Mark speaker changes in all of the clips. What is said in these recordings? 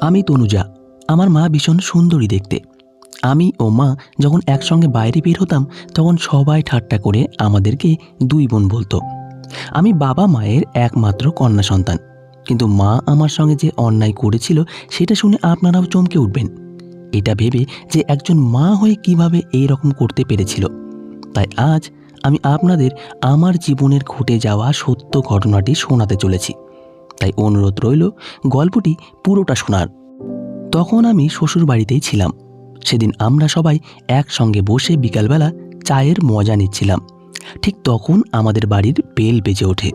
Speaker 1: আমি তনুজা, আমার মা ভীষণ সুন্দরী দেখতে। আমি ও মা যখন একসঙ্গে বাইরে বের হতাম, তখন সবাই ঠাট্টা করে আমাদেরকে দুই বোন বলতো। আমি বাবা মায়ের একমাত্র কন্যা সন্তান, কিন্তু মা আমার সঙ্গে যে অন্যায় করেছিল, সেটা শুনে আপনারাও চমকে উঠবেন। এটা ভেবে যে একজন মা হয়ে কীভাবে এই রকম করতে পেরেছিল। তাই আজ আমি আপনাদের আমার জীবনের ঘটে যাওয়া সত্য ঘটনাটি শোনাতে চলেছি। তাই অনুরোধ রইল গল্পটি পুরোটা শোনার। তখন আমি শ্বশুর বাড়িতেই ছিলাম। সেদিন আমরা সবাই একসঙ্গে বসে বিকালবেলা চায়ের মজা নিচ্ছিলাম। ঠিক তখন আমাদের বাড়ির বেল বেজে ওঠে।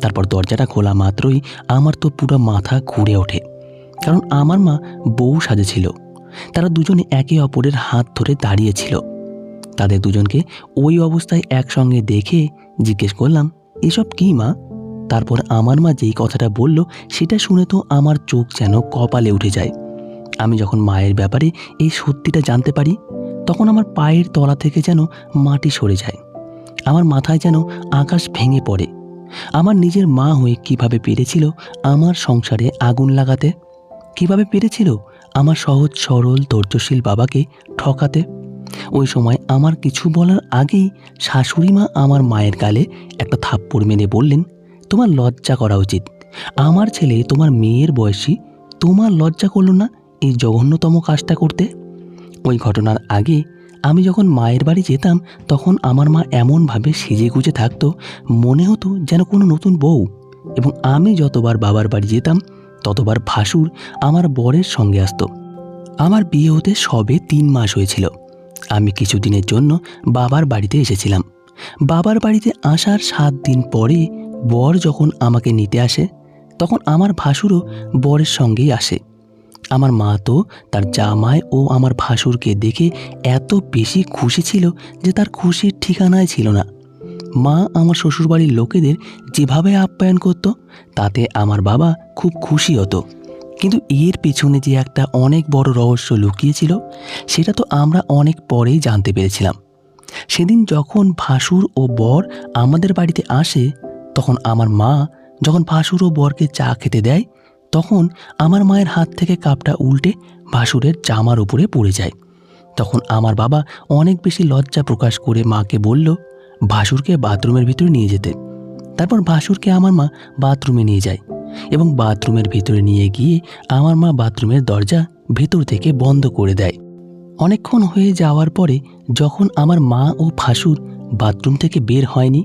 Speaker 1: তারপর দরজাটা খোলা মাত্রই আমার তো পুরো মাথা ঘুরে ওঠে। কারণ আমার মা বউ সাজেছিল। তারা দুজনে একে অপরের হাত ধরে দাঁড়িয়েছিল। তাদের দুজনকে ওই অবস্থায় একসঙ্গে দেখে জিজ্ঞেস করলাম, এসব কি মা? তারপর আমার মা যেই কথাটা বলল, সেটা শুনে তো আমার চোখ যেন কপালে উঠে যায়। আমি যখন মায়ের ব্যাপারে এই সত্যিটা জানতে পারি, তখন আমার পায়ের তলা থেকে যেন মাটি সরে যায়। আমার মাথায় যেন আকাশ ভেঙে পড়ে। আমার নিজের মা হয়ে কীভাবে পেরেছিল আমার সংসারে আগুন লাগাতে? কীভাবে পেরেছিল আমার সহজ, সরল, ধৈর্যশীল বাবাকে ঠকাতে? ওই সময় আমার কিছু বলার আগেই শাশুড়ি মা আমার মায়ের গালে একটা থাপ্পড় মেরে বললেন তোমার লজ্জা করা উচিত। আমার ছেলে, তোমার মেয়ের বয়সী, তোমার লজ্জা করল না এই জঘন্যতম কাজটা করতে? ওই ঘটনার আগে আমি যখন মায়ের বাড়ি যেতাম, তখন আমার মা এমনভাবে সেজে গুজে থাকতো, মনে হতো যেন কোনো নতুন বউ। এবং আমি যতবার বাবার বাড়ি যেতাম, ততবার ভাসুর আমার বরের সঙ্গে আসতো। আমার বিয়ে হতে সবে তিন মাস হয়েছিল। আমি কিছুদিনের জন্য বাবার বাড়িতে এসেছিলাম। বাবার বাড়িতে আসার সাত দিন পরে বর যখন আমাকে নিতে আসে, তখন আমার ভাসুরও বরের সঙ্গেই আসে। আমার মা তো তার জামাই ও আমার ভাসুরকে দেখে এত বেশি খুশি ছিল যে তার খুশির ঠিকানায় ছিল না। মা আমার শ্বশুরবাড়ির লোকেদের যেভাবে আপ্যায়ন করত, তাতে আমার বাবা খুব খুশি হতো। কিন্তু এর পেছনে যে একটা অনেক বড় রহস্য লুকিয়েছিল, সেটা তো আমরা অনেক পরেই জানতে পেরেছিলাম। সেদিন যখন ভাসুর ও বর আমাদের বাড়িতে আসে তখন আমার মা যখন ভাসুর ও বরকে চা খেতে দেয়, তখন আমার মায়ের হাত থেকে কাপটা উল্টে ভাসুরের জামার উপরে পড়ে যায়। তখন আমার বাবা অনেক বেশি লজ্জা প্রকাশ করে মাকে বলল, ভাসুরকে বাথরুমের ভিতরে নিয়ে যেতে। তারপর ভাসুরকে আমার মা বাথরুমে নিয়ে যায় এবং বাথরুমের ভিতরে নিয়ে গিয়ে আমার মা বাথরুমের দরজা ভেতর থেকে বন্ধ করে দেয়। অনেকক্ষণ হয়ে যাওয়ার পরে যখন আমার মা ও ভাসুর বাথরুম থেকে বের হয়নি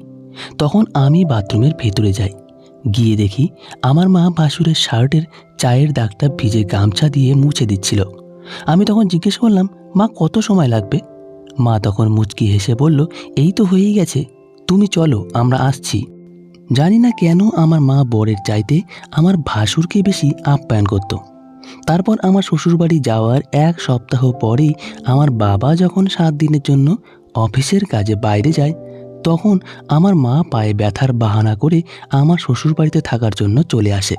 Speaker 1: তখন আমি বাথরুমের ভেতরে যাই। গিয়ে দেখি আমার মা ভাসুরের শার্টের চায়ের দাগটা ভিজে গামছা দিয়ে মুছে দিচ্ছিল। আমি তখন জিজ্ঞেস করলাম, মা, কত সময় লাগবে? মা তখন মুচকি হেসে বলল, এই তো হয়েই গেছে, তুমি চলো, আমরা আসছি। জানি না কেন আমার মা বরের চাইতে আমার ভাসুরকে বেশি আপ্যায়ন করত। তারপর আমার শ্বশুরবাড়ি যাওয়ার এক সপ্তাহ পরেই আমার বাবা যখন সাত দিনের জন্য অফিসের কাজে বাইরে যায় তখন আমার মা পায়ে ব্যথার বাহানা করে আমার শ্বশুরবাড়িতে থাকার জন্য চলে আসে।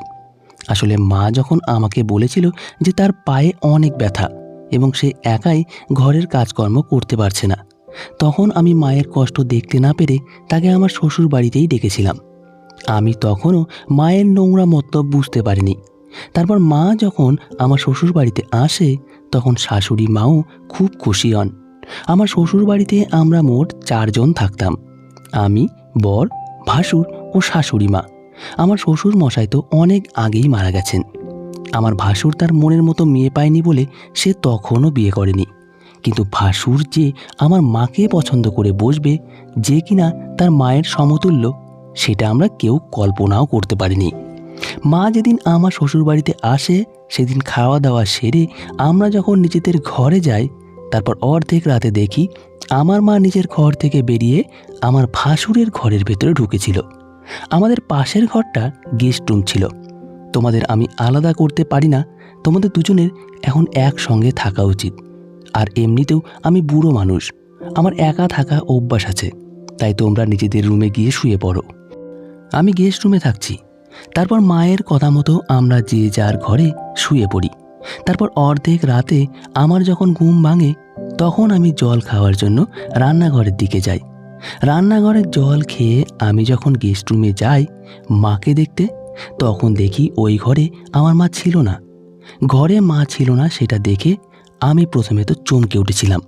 Speaker 1: আসলে মা যখন আমাকে বলেছিল যে তার পায়ে অনেক ব্যথা এবং সে একাই ঘরের কাজকর্ম করতে পারছে না, তখন আমি মায়ের কষ্ট দেখতে না পেরে তাকে আমার শ্বশুর বাড়িতেই ডেকেছিলাম। আমি তখনও মায়ের নোংরা মতলব বুঝতে পারিনি। তারপর মা যখন আমার শ্বশুর বাড়িতে আসে, তখন শাশুড়ি মাও খুব খুশি হন। আমার শ্বশুর বাড়িতে আমরা মোট চারজন থাকতাম। আমি, বর, ভাসুর ও শাশুড়ি মা। আমার শ্বশুর মশাই তো অনেক আগেই মারা গেছেন। আমার ভাসুর তার মনের মতো মেয়ে পায়নি বলে সে তখনও বিয়ে করেনি। কিন্তু ভাসুর যে আমার মাকে পছন্দ করে বসবে, যে কিনা তার মায়ের সমতুল্য, সেটা আমরা কেউ কল্পনাও করতে পারিনি। মা যেদিন আমার শ্বশুরবাড়িতে আসে, সেদিন খাওয়া দাওয়া সেরে আমরা যখন নিজেদের ঘরে যাই তারপর অর্ধেক রাতে দেখি আমার মা নিজের ঘর থেকে বেরিয়ে আমার ভাসুরের ঘরের ভেতরে ঢুকেছিল। আমাদের পাশের ঘরটা গেস্ট রুম ছিল। তোমাদের আমি আলাদা করতে পারি না, তোমাদের দুজনের এখন একসঙ্গে থাকা উচিত। আর এমনিতেও আমি বুড়ো মানুষ, আমার একা থাকা অভ্যাস আছে, তাই তোমরা নিজেদের রুমে গিয়ে শুয়ে পড়ো। আমি গেস্ট রুমে থাকছি, তারপর মায়ের কথা মতো আমরা যে যার ঘরে শুয়ে পড়ি। তারপর অর্ধেক রাতে আমার যখন ঘুম ভাঙে, তখন আমি জল খাওয়ার জন্য রান্নাঘরের দিকে যাই। রান্নাঘরের জল খেয়ে আমি যখন গেস্ট রুমে যাই মাকে দেখতে, তখন দেখি ওই ঘরে আমার মা ছিল না। ঘরে মা ছিল না সেটা দেখে আমি প্রথমে তো চমকে উঠেছিলাম,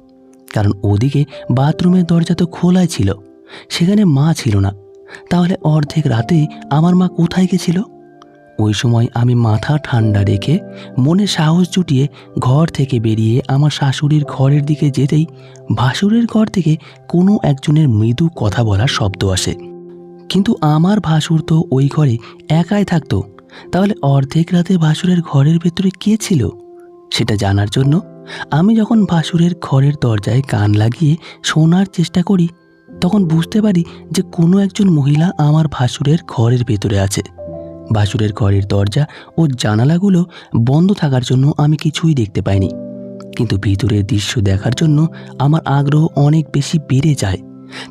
Speaker 1: কারণ ওদিকে বাথরুমের দরজা তো খোলাই ছিল, সেখানে মা ছিল না। তাহলে অর্ধেক রাতে আমার মা কোথায় গেছিল? ওই সময় আমি মাথা ঠান্ডা রেখে মনে সাহস জুটিয়ে ঘর থেকে বেরিয়ে আমার শাশুড়ির ঘরের দিকে যেতেই ভাসুরের ঘর থেকে কোনো একজনের মৃদু কথা বলার শব্দ আসে। কিন্তু আমার ভাসুর তো ওই ঘরে একাই থাকতো। তাহলে অর্ধেক রাতে ভাসুরের ঘরের ভেতরে কে ছিল? সেটা জানার জন্য আমি যখন ভাসুরের ঘরের দরজায় কান লাগিয়ে শোনার চেষ্টা করি, তখন বুঝতে পারি যে কোনো একজন মহিলা আমার ভাসুরের ঘরের ভেতরে আছে। ভাসুরের ঘরের দরজা ও জানালাগুলো বন্ধ থাকার জন্য আমি কিছুই দেখতে পাইনি। কিন্তু ভিতরের দৃশ্য দেখার জন্য আমার আগ্রহ অনেক বেশি বেড়ে যায়।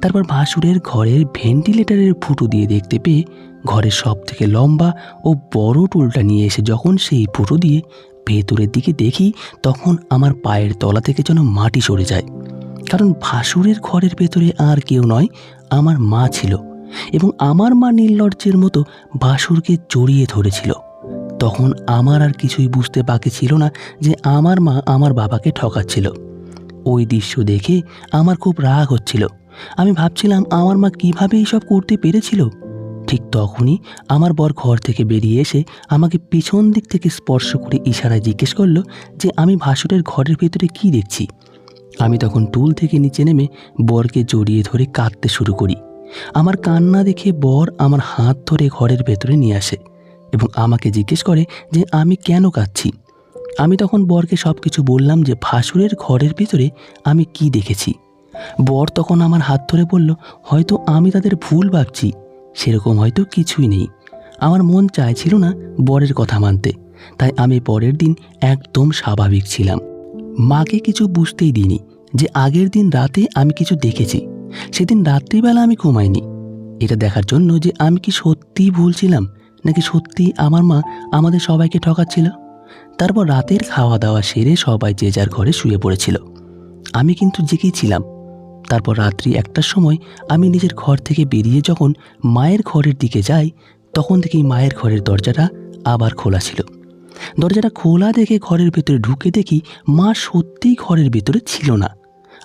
Speaker 1: তারপর ভাসুরের ঘরের ভেন্টিলেটরের ফুটো দিয়ে দেখতে পেয়ে ঘরের সব থেকে লম্বা ও বড় টুলটা নিয়ে এসে যখন সেই ফুটো দিয়ে ভেতরের দিকে দেখি, তখন আমার পায়ের তলা থেকে যেন মাটি সরে যায়। কারণ ভাসুরের ঘরের ভেতরে আর কেউ নয়, আমার মা ছিল। এবং আমার মা নির্লজ্জের মতো বাসুরকে জড়িয়ে ধরেছিল। তখন আমার আর কিছুই বুঝতে বাকি ছিল না যে আমার মা আমার বাবাকে ঠকাচ্ছিল। ওই দৃশ্য দেখে আমার খুব রাগ হচ্ছিল। আমি ভাবছিলাম, আমার মা কীভাবে এইসব করতে পেরেছিল? ঠিক তখনই আমার বর ঘর থেকে বেরিয়ে এসে আমাকে পিছন দিক থেকে স্পর্শ করে ইশারায় জিজ্ঞেস করল যে আমি ভাসুরের ঘরের ভেতরে কি দেখছি। আমি তখন টুল থেকে নিচে নেমে বরকে জড়িয়ে ধরে কাঁদতে শুরু করি। আমার কান্না দেখে বর আমার হাত ধরে ঘরের ভেতরে নিয়ে আসে এবং আমাকে জিজ্ঞেস করে যে আমি কেন কাঁদছি। আমি তখন বরকে সব কিছু বললাম যে ভাসুরের ঘরের ভেতরে আমি কি দেখেছি। বর তখন আমার হাত ধরে বলল, হয়তো আমি তাদের ভুল ভাবছি। সেরকম হয়তো কিছুই নেই। আমার মন চাইছিল না বরের কথা মানতে, তাই আমি পরের দিন একদম স্বাভাবিক ছিলাম। মাকে কিছু বুঝতেই দিইনি যে আগের দিন রাতে আমি কিছু দেখেছি। সেদিন রাত্রিবেলা আমি ঘুমাইনি। এটা দেখার জন্য যে আমি কি সত্যিই ভুলছিলাম, নাকি সত্যি আমার মা আমাদের সবাইকে ঠকাচ্ছিল? তারপর রাতের খাওয়া দাওয়া সেরে সবাই যে যার ঘরে শুয়ে পড়েছিল। আমি কিন্তু জেগেই ছিলাম। তারপর রাত্রি একটার সময় আমি নিজের ঘর থেকে বেরিয়ে যখন মায়ের ঘরের দিকে যাই, তখন থেকেই মায়ের ঘরের দরজাটা আবার খোলা ছিল। দরজাটা খোলা দেখে ঘরের ভেতরে ঢুকে দেখি মা সত্যিই ঘরের ভেতরে ছিল না।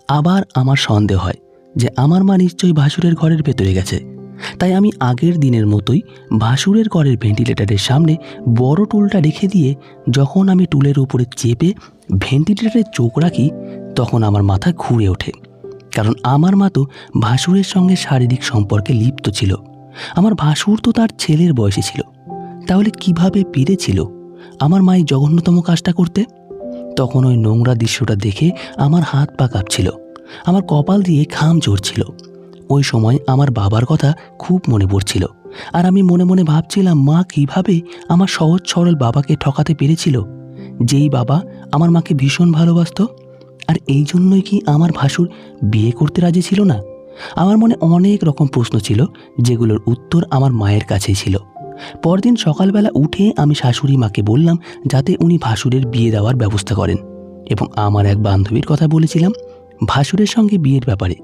Speaker 1: আবার আমার সন্দেহ হয়। যে আমার মা নিশ্চয়ই ভাসুরের ঘরের ভেতরে গেছে। তাই আমি আগের দিনের মতোই ভাসুরের ঘরের ভেন্টিলেটরের সামনে বড় টুলটা রেখে দিয়ে যখন আমি টুলের উপরে চেপে ভেন্টিলেটরের চোখ রাখি, তখন আমার মাথা ঘুরে ওঠে। কারণ আমার মা তো ভাসুরের সঙ্গে শারীরিক সম্পর্কে লিপ্ত ছিল। আমার ভাসুর তো তার ছেলের বয়সে ছিল। তাহলে কীভাবে পেরেছিল আমার মায়ের জঘন্যতম কাজটা করতে? তখন ওই নোংরা দৃশ্যটা দেখে আমার হাত পা কাঁপছিল। আমার কপাল দিয়ে ঘাম ঝরছিল। ওই সময় আমার বাবার কথা খুব মনে পড়ছিল। আর আমি মনে মনে ভাবছিলাম, মা কীভাবে আমার সহজ সরল বাবাকে ঠকাতে পেরেছিল? যেই বাবা আমার মাকে ভীষণ ভালোবাসতো। আর এই জন্যই কি আমার ভাসুর বিয়ে করতে রাজি ছিল না? আমার মনে অনেক রকম প্রশ্ন ছিল, যেগুলোর উত্তর আমার মায়ের কাছেই ছিল। পরদিন সকালবেলা উঠে আমি শাশুড়ি মাকে বললাম, যাতে উনি ভাসুরের বিয়ে দেওয়ার ব্যবস্থা করেন। এবং আমার এক বান্ধবীর কথা বলেছিলাম ভাসুরের সঙ্গে বিয়ের ব্যাপারে।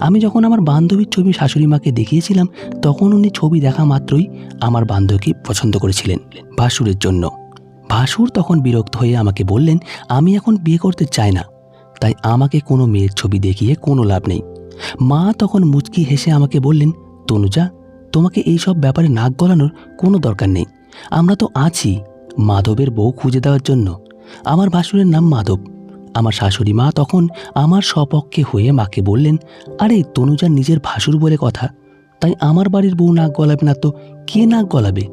Speaker 1: আমি যখন আমার বান্ধবীর ছবি শাশুড়ি মাকে দেখিয়েছিলাম, তখন উনি ছবি দেখা মাত্রই আমার বান্ধবীকে পছন্দ করেছিলেন ভাসুরের জন্য। ভাসুর তখন বিরক্ত হয়ে আমাকে বললেন, আমি এখন বিয়ে করতে চাই না। তাই আমাকে কোনো মেয়ের ছবি দেখিয়ে কোনো লাভ নেই। মা তখন মুচকি হেসে আমাকে বললেন, তনুজা, তোমাকে এই সব ব্যাপারে নাক গলানোর কোনো দরকার নেই। আমরা তো আছি মাধবের বউ খুঁজে দেওয়ার জন্য। আমার ভাসুরের নাম মাধব। আমার শাশুড়ি মা তখন আমার সপক্ষে হয়ে মাকে বললেন, আরে, তনুজার নিজের ভাসুর বলে কথা। তাই আমার বাড়ির বউ নাক গলাবে না তো? কে নাক গলাবে?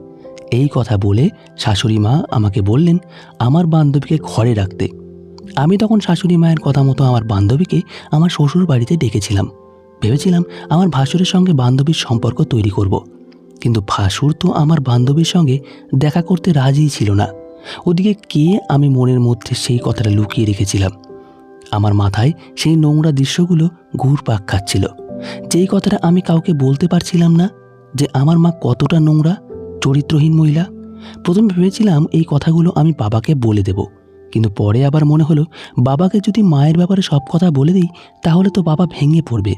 Speaker 1: এই কথা বলে শাশুড়ি মা আমাকে বললেন, আমার বান্ধবীকে ঘরে রাখতে। আমি তখন শাশুড়ি মায়ের কথা মতো আমার বান্ধবীকে আমার শ্বশুর বাড়িতে ডেকেছিলাম। ভেবেছিলাম আমার ভাসুরের সঙ্গে বান্ধবীর সম্পর্ক তৈরি করব। কিন্তু ভাসুর তো আমার বান্ধবীর সঙ্গে দেখা করতে রাজিই ছিল না। ওদিকে কে আমি মনের মধ্যে সেই কথাটা লুকিয়ে রেখেছিলাম। আমার মাথায় সেই নোংরা দৃশ্যগুলো ঘুরপাক খাচ্ছিল। যেই কথাটা আমি কাউকে বলতে পারছিলাম না যে আমার মা কতটা নোংরা, চরিত্রহীন মহিলা, প্রথম ভেবেছিলাম এই কথাগুলো আমি বাবাকে বলে দেব। কিন্তু পরে আবার মনে হলো, বাবাকে যদি মায়ের ব্যাপারে সব কথা বলে দিই, তাহলে তো বাবা ভেঙে পড়বে।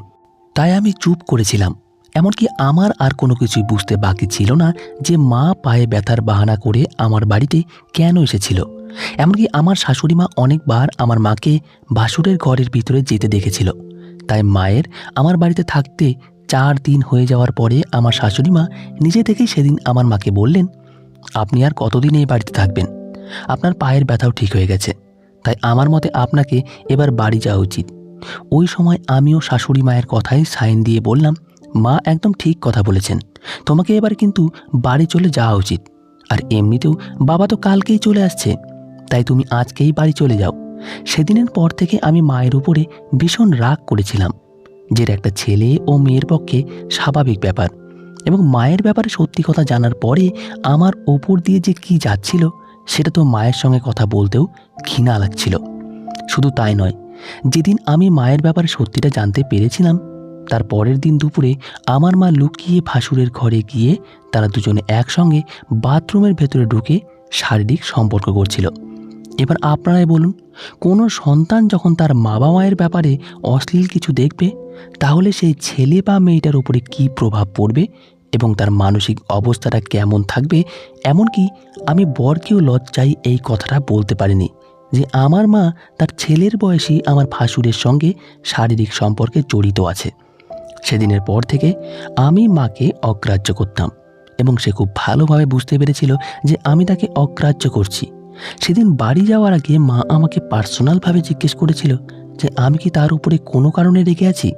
Speaker 1: তাই আমি চুপ করেছিলাম। এমনকি আমার আর কোনো কিছুই বুঝতে বাকি ছিল না যে মা পায়ে ব্যথার বাহানা করে আমার বাড়িতে কেন এসেছিল। এমনকি আমার শাশুড়ি মা অনেকবার আমার মাকে বাসুরের ঘরের ভিতরে যেতে দেখেছিল। তাই মায়ের আমার বাড়িতে থাকতে চার দিন হয়ে যাওয়ার পরে আমার শাশুড়ি মা নিজে থেকেই সেদিন আমার মাকে বললেন, আপনি আর কতদিন এই বাড়িতে থাকবেন? আপনার পায়ের ব্যথাও ঠিক হয়ে গেছে। তাই আমার মতে আপনাকে এবার বাড়ি যাওয়া উচিত। ওই সময় আমিও শাশুড়ি মায়ের কথায় সাইন দিয়ে বললাম মা একদম ঠিক কথা বলেছেন। তোমাকে এবার কিন্তু বাড়ি চলে যাওয়া উচিত। আর এমনিতেও বাবা তো কালকেই চলে আসছে। তাই তুমি আজকেই বাড়ি চলে যাও। সেদিনের পর থেকে আমি মায়ের উপরে ভীষণ রাগ করেছিলাম। যে একটা ছেলে ও মেয়ের পক্ষে স্বাভাবিক ব্যাপার। এবং মায়ের ব্যাপারে সত্যি কথা জানার পরে আমার ওপর দিয়ে যে কি যাচ্ছিল, সেটা তো মায়ের সঙ্গে কথা বলতেও ঘৃণা লাগছিল। শুধু তাই নয়, যেদিন আমি মায়ের ব্যাপারে সত্যিটা জানতে পেরেছিলাম তার পরের দিন দুপুরে আমার মা লুকিয়ে ভাসুরের ঘরে গিয়ে তারা দুজনে একসঙ্গে বাথরুমের ভেতরে ঢুকে শারীরিক সম্পর্ক করছিল। এবার আপনারাই বলুন, কোনো সন্তান যখন তার বাবা মায়ের ব্যাপারে অশ্লীল কিছু দেখবে, তাহলে সেই ছেলে বা মেয়েটার উপরে কী প্রভাব পড়বে এবং তার মানসিক অবস্থাটা কেমন থাকবে? এমনকি আমি বরকেও লজ্জায় এই কথাটা বলতে পারিনি যে আমার মা তার ছেলের বয়সী আমার ভাসুরের সঙ্গে শারীরিক সম্পর্কে জড়িত আছে। সেদিনের পর থেকে আমি মাকে অগ্রাহ্য করতাম এবং সে খুব ভালোভাবে বুঝতে পেরেছিল যে আমি তাকে অগ্রাহ্য করছি। সেদিন বাড়ি যাওয়ার আগে মা আমাকে পার্সোনালভাবে জিজ্ঞেস করেছিল যে আমি কি তার উপরে কোনো কারণে রেগে আছি?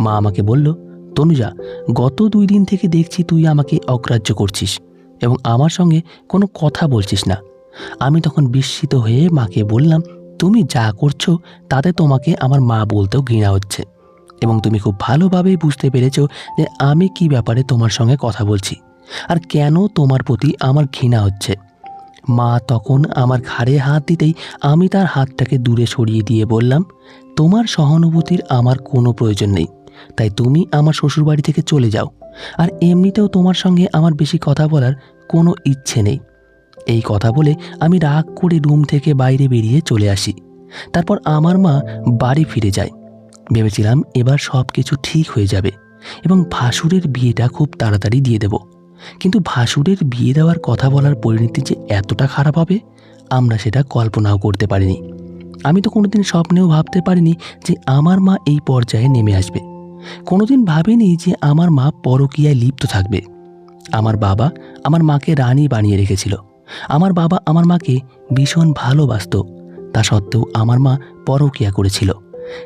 Speaker 1: মা আমাকে বলল, তনুজা, গত দুই দিন থেকে দেখছি তুই আমাকে অগ্রাহ্য করছিস এবং আমার সঙ্গে কোনো কথা বলছিস না। আমি তখন বিস্মিত হয়ে মাকে বললাম, তুমি যা করছ তাতে তোমাকে আমার মা বলতেও ঘৃণা হচ্ছে। এবং তুমি খুব ভালোভাবেই বুঝতে পেরেছ যে আমি কি ব্যাপারে তোমার সঙ্গে কথা বলছি আর কেন তোমার প্রতি আমার ঘৃণা হচ্ছে। মা তখন আমার ঘাড়ে হাত দিতেই আমি তার হাতটাকে দূরে সরিয়ে দিয়ে বললাম, তোমার সহানুভূতির আমার কোনো প্রয়োজন নেই। তাই তুমি আমার শ্বশুরবাড়ি থেকে চলে যাও। আর এমনিতেও তোমার সঙ্গে আমার বেশি কথা বলার কোনো ইচ্ছে নেই। এই কথা বলে আমি রাগ করে রুম থেকে বাইরে বেরিয়ে চলে আসি। তারপর আমার মা বাড়ি ফিরে যায়। ভেবেছিলাম এবার সব কিছু ঠিক হয়ে যাবে এবং ভাসুরের বিয়েটা খুব তাড়াতাড়ি দিয়ে দেব। কিন্তু ভাসুরের বিয়ে দেওয়ার কথা বলার পরিণতি যে এতটা খারাপ হবে, আমরা সেটা কল্পনাও করতে পারিনি। আমি তো কোনোদিন স্বপ্নেও ভাবতে পারিনি যে আমার মা এই পর্যায়ে নেমে আসবে। কোনোদিন ভাবিনি যে আমার মা পরকীয়ায় লিপ্ত থাকবে। আমার বাবা আমার মাকে রানী বানিয়ে রেখেছিল। আমার বাবা আমার মাকে ভীষণ ভালোবাসত। তা সত্ত্বেও আমার মা পরকীয়া করেছিল।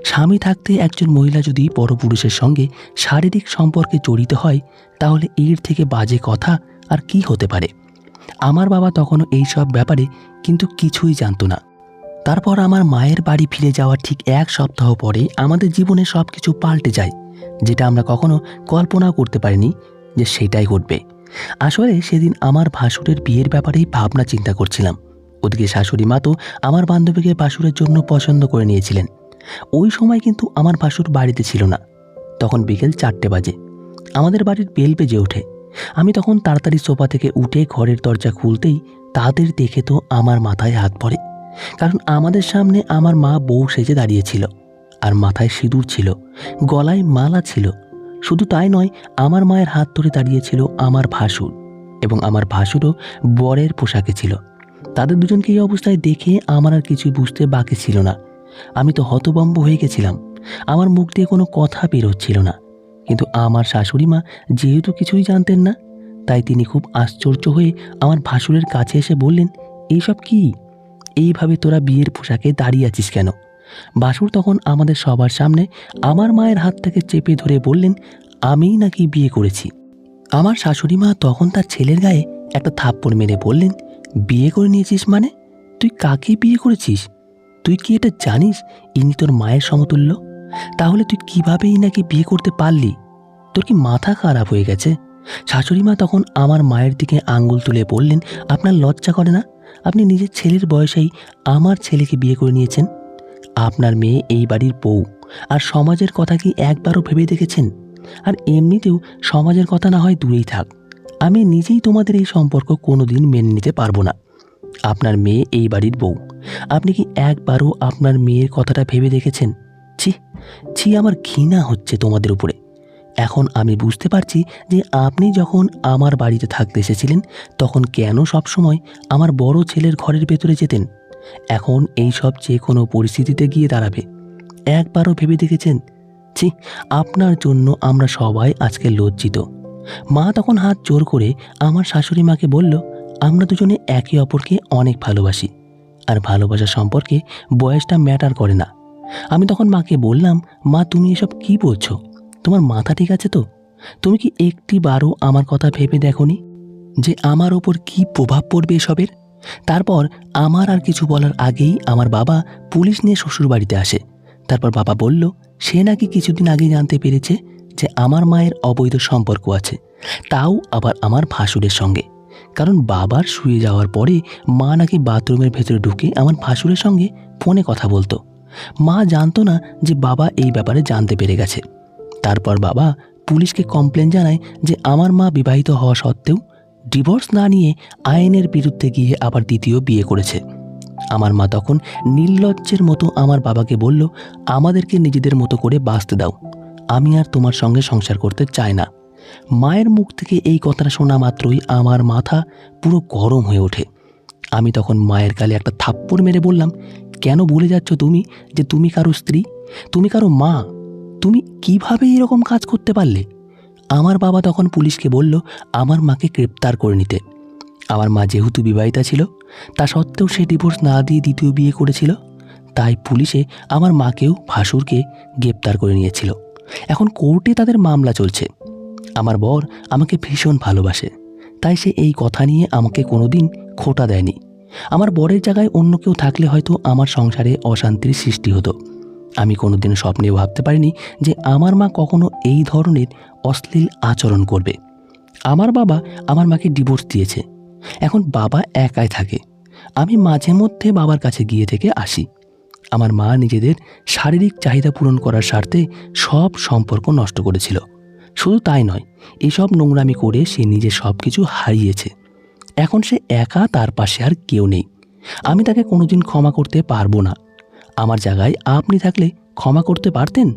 Speaker 1: স্বামী থাকতে একজন মহিলা যদি পরপুরুষের সঙ্গে শারীরিক সম্পর্কে জড়িত হয়, তাহলে এর থেকে বাজে কথা আর কি হতে পারে? আমার বাবা তখনও এই সব ব্যাপারে কিন্তু কিছুই জানতো না। তারপর আমার মায়ের বাড়ি ফিরে যাওয়ার ঠিক এক সপ্তাহ পরে আমাদের জীবনে সব কিছু পাল্টে যায়, যেটা আমরা কখনো কল্পনাও করতে পারিনি যে সেটাই ঘটবে। আসলে সেদিন আমার ভাসুরের বিয়ের ব্যাপারেই ভাবনা চিন্তা করছিলাম। ওদিকে শাশুড়ি মা তো আমার বান্ধবীকে ভাসুরের জন্য পছন্দ করে নিয়েছিলেন। ওই সময় কিন্তু আমার ভাসুর বাড়িতে ছিল না। তখন বিকেল চারটে বাজে। আমাদের বাড়ির বেল বেজে ওঠে। আমি তখন তাড়াতাড়ি সোফা থেকে উঠে ঘরের দরজা খুলতেই তাদের দেখে তো আমার মাথায় হাত পড়ে। কারণ আমাদের সামনে আমার মা বউ সেজে দাঁড়িয়েছিল আর মাথায় সিঁদুর ছিল, গলায় মালা ছিল। শুধু তাই নয়, আমার মায়ের হাত ধরে দাঁড়িয়েছিল আমার ভাসুর এবং আমার ভাসুরও বরের পোশাকে ছিল। তাদের দুজনকে এই অবস্থায় দেখে আমার আর কিছুই বুঝতে বাকি ছিল না। আমি তো হতবম্ব হয়ে গেছিলাম। আমার মুখ দিয়ে কোনো কথা বেরোচ্ছিল না। কিন্তু আমার শাশুড়ি মা যেহেতু কিছুই জানতেন না, তাই তিনি খুব আশ্চর্য হয়ে আমার ভাসুরের কাছে এসে বললেন এইসব কি? এইভাবে তোরা বিয়ের পোশাকে দাঁড়িয়ে আছিস কেন? বাসুর তখন আমাদের সবার সামনে আমার মায়ের হাত থেকে চেপে ধরে বললেন, আমিই নাকি বিয়ে করেছি? আমার শাশুড়ি মা তখন তার ছেলের গায়ে একটা থাপ্পড় মেরে বললেন, বিয়ে করে নিয়েছিস মানে? তুই কাকে বিয়ে করেছিস? তুই কি এটা জানিস? ইনি তোর মায়ের সমতুল্য? তাহলে তুই কিভাবেই নাকি বিয়ে করতে পারলি? তোর কি মাথা খারাপ হয়ে গেছে? শাশুড়ি মা তখন আমার মায়ের দিকে আঙ্গুল তুলে বললেন, আপনার লজ্জা করে না? আপনি নিজের ছেলের বয়সেই আমার ছেলেকে বিয়ে করে নিয়েছেন? আপনার মেয়ে এই বাড়ির বউ, আর সমাজের কথা কি একবারও ভেবে দেখেছেন? আর এমনিতেও সমাজের কথা না হয় দূরেই থাক। আমি নিজেই তোমাদের এই সম্পর্ক কোনোদিন মেনে নিতে পারব না। আপনার মেয়ে এই বাড়ির বউ। আপনি কি একবারও আপনার মেয়ের কথাটা ভেবে দেখেছেন? ছি ছি, আমার ঘৃণা হচ্ছে তোমাদের উপরে। এখন আমি বুঝতে পারছি যে আপনি যখন আমার বাড়িতে থাকতে এসেছিলেন, তখন কেন সবসময় আমার বড় ছেলের ঘরের ভেতরে যেতেন? এখন এই সব যে কোনো পরিস্থিতিতে গিয়ে দাঁড়াবে। একবারও ভেবে দেখেছেন? ছি, আপনার জন্য আমরা সবাই আজকে লজ্জিত। মা তখন হাত জোর করে আমার শাশুড়ি মাকে বলল আমরা দুজনে একে অপরকে অনেক ভালোবাসি, আর ভালোবাসা সম্পর্কে বয়সটা ম্যাটার করে না। আমি তখন মাকে বললাম, মা, তুমি এসব কি বলছো? তোমার মাথা ঠিক আছে তো? তুমি কি একটি বারও আমার কথা ভেবে দেখনি যে আমার ওপর কি প্রভাব পড়বে এসবের? তারপর আমার আর কিছু বলার আগেই আমার বাবা পুলিশ নিয়ে শ্বশুরবাড়িতে আসে। তারপর বাবা বলল, সে নাকি কিছুদিন আগে জানতে পেরেছে যে আমার মায়ের অবৈধ সম্পর্ক আছে, তাও আবার আমার ভাসুরের সঙ্গে। কারণ বাবার শুয়ে যাওয়ার পরে মা নাকি বাথরুমের ভেতরে ঢুকে আমার ভাসুরের সঙ্গে ফোনে কথা বলতো। মা জানতো না যে বাবা এই ব্যাপারে জানতে পেরে গেছে। তারপর বাবা পুলিশকে কমপ্লেন জানায় যে আমার মা বিবাহিত হওয়া সত্ত্বেও ডিভোর্স না নিয়ে আইনের বিরুদ্ধে গিয়ে আবার দ্বিতীয় বিয়ে করেছে। আমার মা তখন নির্লজ্জের মতো আমার বাবাকে বলল, আমাদেরকে নিজেদের মতো করে বাঁচতে দাও। আমি আর তোমার সঙ্গে সংসার করতে চাই না। মায়ের মুখ থেকে এই কথাটা শোনা মাত্রই আমার মাথা পুরো গরম হয়ে ওঠে। আমি তখন মায়ের গালে একটা থাপ্পড় মেরে বললাম, কেন বলে যাচ্ছ তুমি যে তুমি কারও স্ত্রী? তুমি কারও মা? তুমি কীভাবে এরকম কাজ করতে পারলে? আমার বাবা তখন পুলিশকে বলল, আমার মাকে গ্রেপ্তার করে নিতে। আমার মা যেহেতু বিবাহিতা ছিল, তা সত্ত্বেও সে ডিভোর্স না দিয়ে দ্বিতীয় বিয়ে করেছিল, তাই পুলিশে আমার মাকেও ভাসুরকে গ্রেপ্তার করে নিয়েছিল। এখন কোর্টে তাদের মামলা চলছে। আমার বর আমাকে ভীষণ ভালোবাসে, তাই সে এই কথা নিয়ে আমাকে কোনোদিন খোটা দেয়নি। আমার বরের জায়গায় অন্য কেউ থাকলে হয়তো আমার সংসারে অশান্তির সৃষ্টি হতো। আমি কোনোদিন স্বপ্নেও ভাবতে পারিনি যে আমার মা কখনো এই ধরনের অশ্লীল আচরণ করবে। আমার বাবা আমার মাকে ডিভোর্স দিয়েছে। এখন বাবা একাই থাকে। আমি মাঝে মধ্যে বাবার কাছে গিয়ে থেকে আসি। আমার মা নিজেদের শারীরিক চাহিদা পূরণ করার স্বার্থে সব সম্পর্ক নষ্ট করেছিল। শুধু তাই নয়, এসব নোংরামি করে সে নিজে সব কিছু হারিয়েছে। এখন সে একা তার পাশে আর কেউ নেই। আমি তাকে কোনোদিন ক্ষমা করতে পারব না। আমার জায়গায় আপনি থাকলে ক্ষমা করতে পারতেন?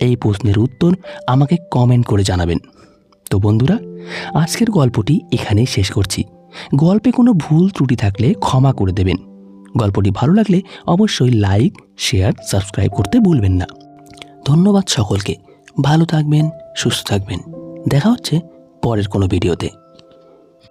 Speaker 1: এই প্রশ্নের উত্তর আমাকে কমেন্ট করে জানাবেন। তো বন্ধুরা, আজকের গল্পটি এখানেই শেষ করছি। গল্পে কোনো ভুল ত্রুটি থাকলে ক্ষমা করে দেবেন। গল্পটি ভালো লাগলে অবশ্যই লাইক, শেয়ার, সাবস্ক্রাইব করতে ভুলবেন না। ধন্যবাদ সকলকে। ভালো থাকবেন সুস্থ থাকবেন। দেখা হচ্ছে পরের কোনো ভিডিওতে।